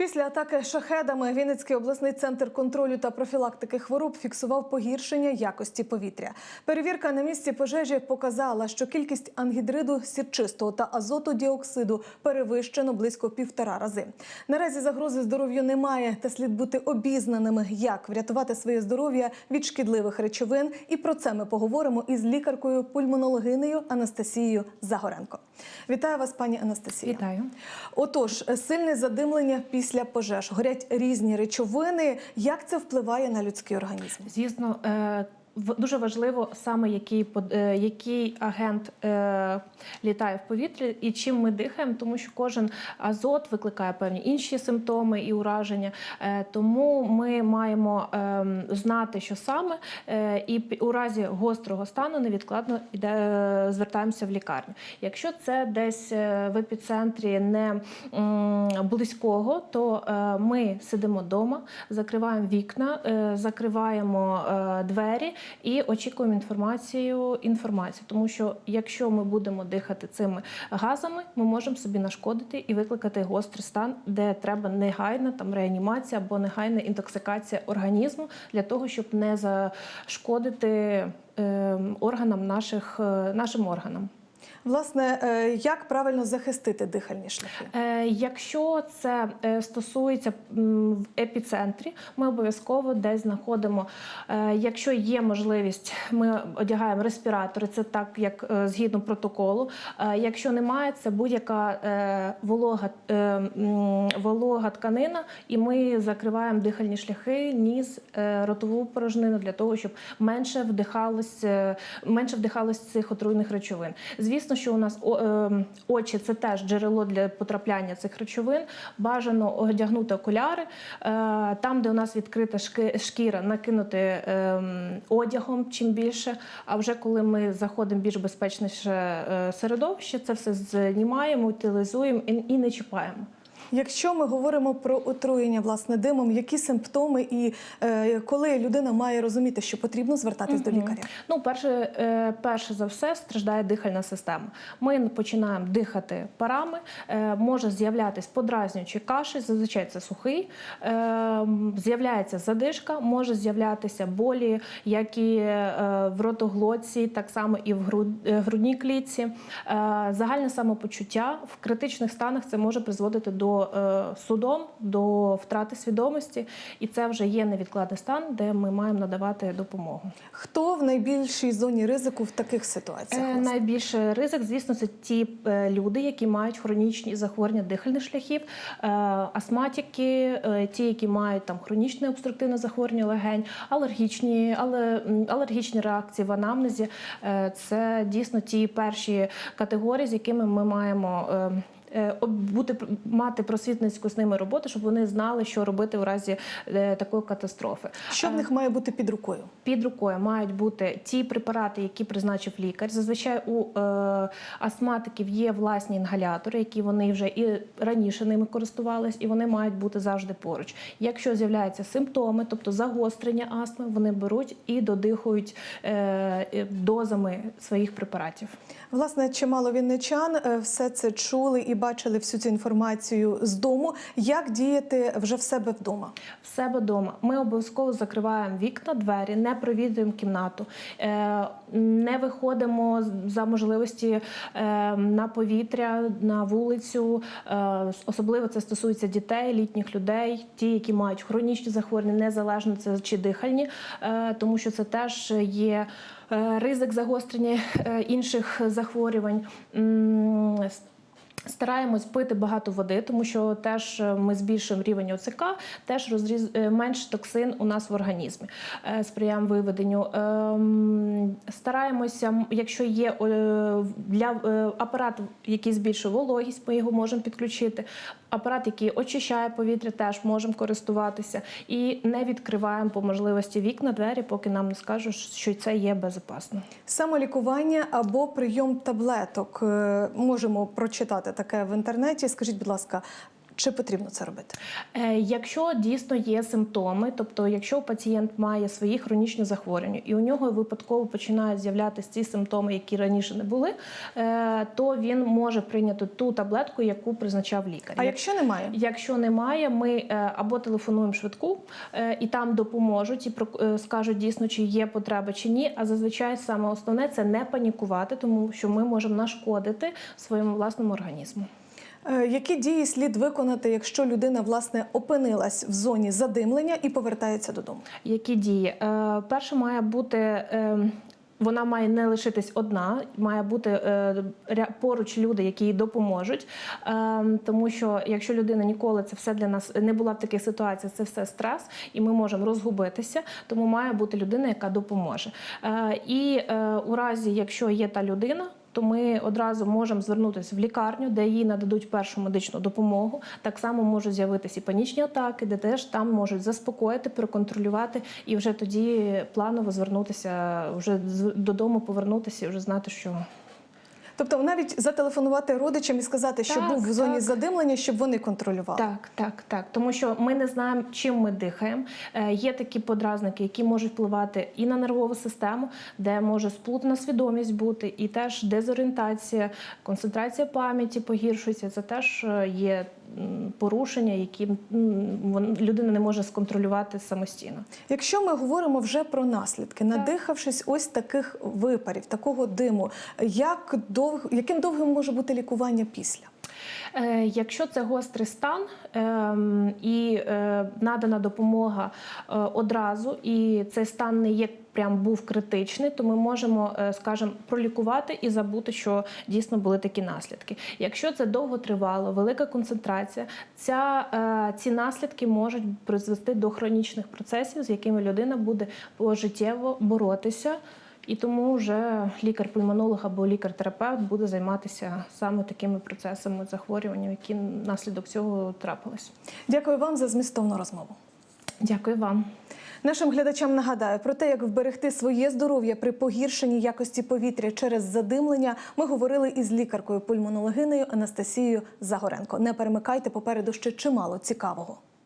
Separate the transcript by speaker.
Speaker 1: Після атаки шахедами Вінницький обласний центр контролю та профілактики хвороб фіксував погіршення якості повітря. Перевірка на місці пожежі показала, що кількість ангідриду сірчистого та азоту діоксиду перевищено близько півтора рази. Наразі загрози здоров'ю немає, та слід бути обізнаними, як врятувати своє здоров'я від шкідливих речовин. І про це ми поговоримо із лікаркою пульмонологинею Анастасією Загоренко. Вітаю вас, пані Анастасія.
Speaker 2: Вітаю.
Speaker 1: Отож, сильне задимлення після пожеж, горять різні речовини. Як це впливає на людський організм?
Speaker 2: Звісно, е, дуже важливо саме який е, який агент е, літає в повітрі і чим ми дихаємо, тому що кожен азот викликає певні інші симптоми і ураження. Е, Тому ми маємо ем, знати, що саме, і у разі гострого стану невідкладно йде, звертаємося в лікарню. Якщо це десь в епіцентрі не близького, то ми сидимо вдома, закриваємо вікна, закриваємо двері і очікуємо інформацію. Інформацію, тому що якщо ми будемо дихати цими газами, ми можемо собі нашкодити і викликати гострий стан, де треба негайна там реанімація або негайна інтоксикація організму для того, щоб не зашкодити е, органам наших е, нашим органам.
Speaker 1: Власне, е, як правильно захистити дихальні шляхи?
Speaker 2: Е, Якщо це е, стосується в епіцентрі, ми обов'язково десь знаходимо. Якщо є можливість, ми одягаємо респіратори, це так як згідно протоколу. Якщо немає, це будь-яка волога, волога тканина, і ми закриваємо дихальні шляхи, ніс, ротову порожнину для того, щоб менше вдихалось, менше вдихалось цих отруйних речовин. Звісно, що у нас е, очі це теж джерело для потрапляння цих речовин. Бажано одягнути окуляри. Е, Там, де у нас відкрита шкіра, накинути е, одягом чим більше. А вже коли ми заходимо в більш безпечніше е, середовище, це все знімаємо, утилізуємо і не чіпаємо.
Speaker 1: Якщо ми говоримо про отруєння власне димом, які симптоми і е, коли людина має розуміти, що потрібно звертатись до лікаря?
Speaker 2: Ну, перше, е, перше за все страждає дихальна система. Ми починаємо дихати парами, е, може з'являтися подразнюючий кашель, зазвичай це сухий, е, з'являється задишка, може з'являтися болі, як і е, в ротоглотці, так само і в груд- е, грудній клітці. Е, Загальне самопочуття в критичних станах це може призводити до судом, до втрати свідомості, і це вже є невідкладний стан, де ми маємо надавати допомогу.
Speaker 1: Хто в найбільшій зоні ризику в таких ситуаціях?
Speaker 2: Е. Найбільший ризик, звісно, це ті е, люди, які мають хронічні захворювання дихальних шляхів, е, астматики, е, ті, які мають там хронічне обструктивне захворювання легень, алергічні, але алергічні реакції в анамнезі. Е, Це дійсно ті перші категорії, з якими ми маємо. Е, е, Бути мати просвітницьку з ними роботу, щоб вони знали, що робити у разі е, такої катастрофи.
Speaker 1: Що в них має бути під рукою?
Speaker 2: Під рукою мають бути ті препарати, які призначив лікар. Зазвичай у е, астматиків є власні інгалятори, які вони вже і раніше ними користувались, і вони мають бути завжди поруч. Якщо з'являються симптоми, тобто загострення астми, вони беруть і додихують е, е, дозами своїх препаратів.
Speaker 1: Власне, чимало вінничан е, все це чули і бачили всю цю інформацію з дому. Як діяти вже в себе вдома?
Speaker 2: В себе вдома ми обов'язково закриваємо вікна, двері, не провідуємо кімнату, е, не виходимо за можливості е, на повітря, на вулицю. Е, Особливо це стосується дітей, літніх людей, ті, які мають хронічні захворювання, незалежно це чи дихальні, тому що це теж є. Ризик загострення інших захворювань. Стараємось пити багато води, тому що теж е, ми збільшуємо рівень ОЦК, теж розріз менше менш токсин у нас в організмі. Е, Сприяємо виведенню. Ем, Стараємося, якщо є е, для е, апарат, який збільшує вологість, ми його можемо підключити. Апарат, який очищає повітря, теж можемо користуватися і не відкриваємо по можливості вікна, двері, поки нам не скажуть, що це є безпечно.
Speaker 1: Самолікування або прийом таблеток. Е, Можемо прочитати таке в інтернеті. Скажіть, будь ласка, Чи потрібно це робити?
Speaker 2: Е, Якщо дійсно є симптоми, тобто якщо пацієнт має свої хронічні захворювання і у нього випадково починають з'являтися ці симптоми, які раніше не були, е, то він може прийняти ту таблетку, яку призначав лікар.
Speaker 1: А якщо немає?
Speaker 2: Якщо немає, ми е, або телефонуємо швидку і там допоможуть і скажуть дійсно, чи є потреба чи ні. А зазвичай саме основне це не панікувати, тому що ми можемо нашкодити своєму власному організму.
Speaker 1: Е, Які дії слід виконати, якщо людина власне опинилась в зоні задимлення і повертається додому?
Speaker 2: Які дії? Е, перше має бути. Е, вона має не лишитись одна, має бути е, поруч люди, які їй допоможуть. Е, тому що якщо людина ніколи це все для нас не була в таких ситуаціях, це все стрес, і ми можемо розгубитися. Тому має бути людина, яка допоможе. Е, і е, у разі, якщо є та людина. То ми одразу можемо звернутися в лікарню, де їй нададуть першу медичну допомогу. Так само можуть з'явитися і панічні атаки, де теж там можуть заспокоїти, проконтролювати і вже тоді планово звернутися, вже додому повернутися і вже знати, що
Speaker 1: Тобто навіть зателефонувати родичам і сказати, що
Speaker 2: Так,
Speaker 1: був в зоні
Speaker 2: так.
Speaker 1: задимлення, щоб вони контролювали.
Speaker 2: Так, так, так. Тому що ми не знаємо, чим ми дихаємо. Е, є такі подразники, які можуть впливати і на нервову систему, де може сплутана свідомість бути, і теж дезорієнтація, концентрація пам'яті погіршується. Це теж е, є порушення, які людина не може сконтролювати самостійно.
Speaker 1: Якщо ми говоримо вже про наслідки, надихавшись ось таких випарів, такого диму, як дов... яким довгим може бути лікування після?
Speaker 2: Е, Якщо це гострий стан ем, і е, надана допомога е, одразу, і цей стан не є прям був критичний, то ми можемо, скажімо, пролікувати і забути, що дійсно були такі наслідки. Якщо це довго тривало, велика концентрація, ця, ці наслідки можуть призвести до хронічних процесів, з якими людина буде пожиттєво боротися. І тому вже лікар-пульмонолог або лікар-терапевт буде займатися саме такими процесами захворювання, які внаслідок цього трапились.
Speaker 1: Дякую вам за змістовну розмову.
Speaker 2: Дякую вам.
Speaker 1: Нашим глядачам нагадаю про те, як вберегти своє здоров'я при погіршенні якості повітря через задимлення. Ми говорили із лікаркою пульмонологинею Анастасією Загоренко. Не перемикайте попереду ще чимало цікавого.